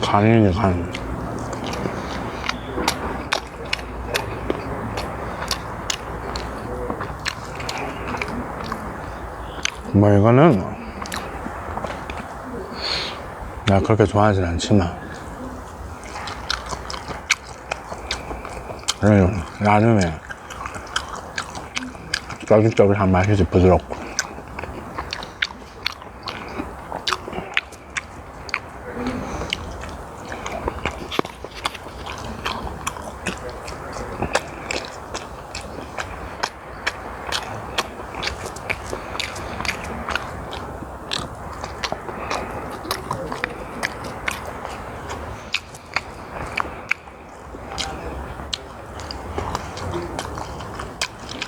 간이니 간. 뭐 이거는 내가 그렇게 좋아하진 않지만 나름에 쫄깃쫄깃한 맛이지 부드럽고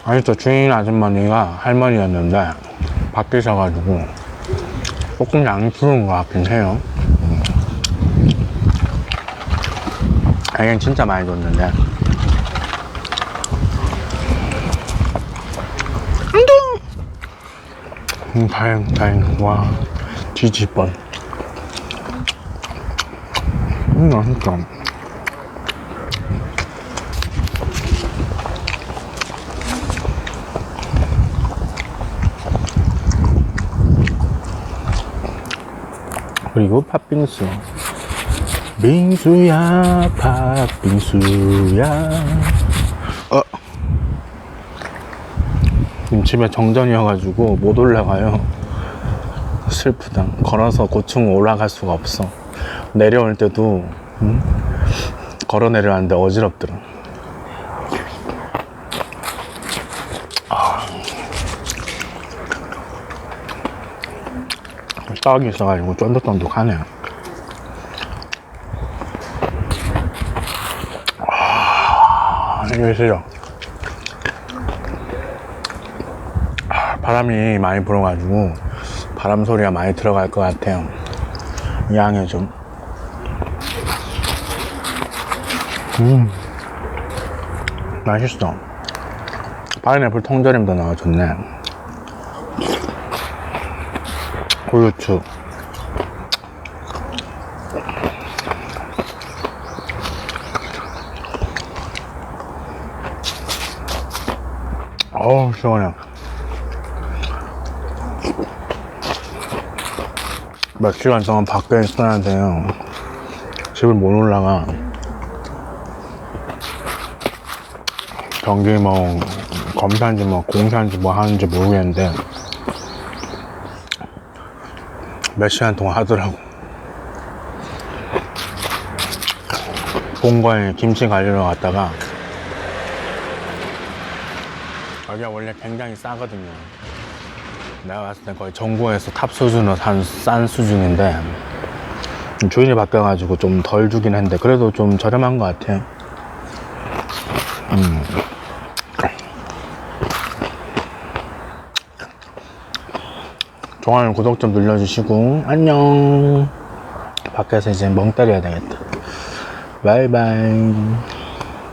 아니 또 주인 아줌마니가 할머니였는데 바뀌셔가지고 조금 양이 줄은 것 같긴 해요. 음. 애긴 진짜 많이 줬는데. 음, 다행 다행. 와 뒤집번 음 맛있다 그리고 팥빙수. 빙수야 팥빙수야. 어. 지금 집에 정전이어가지고 못 올라가요. 슬프다 걸어서 고층 올라갈 수가 없어. 내려올 때도 음? 걸어 내려왔는데 어지럽더라 떡이 있어가지고 쫀득쫀득하네. 아, 이게 싫어. 아, 바람이 많이 불어가지고 바람 소리가 많이 들어갈 것 같아요. 양해 좀. 음, 맛있어. 파인애플 통조림도 넣어줬네. 고유추 어우 시원해. 몇 시간 동안 밖에 있어야 돼요. 집을 못 올라가. 경기 뭐 검사인지 뭐 공사인지 뭐 하는지 모르겠는데 몇 시간 동안 하더라고. 본거에 김치 가지러 갔다가 여기가 원래 굉장히 싸거든요. 내가 봤을 때 거의 전국에서 탑 수준으로 산, 싼 수준인데 주인이 바뀌어가지고 좀 덜 주긴 했는데 그래도 좀 저렴한 것 같아요. 음. 좋아요, 구독 좀 눌러주시고, 안녕. 밖에서 이제 멍 때려야 되겠다. 바이바이.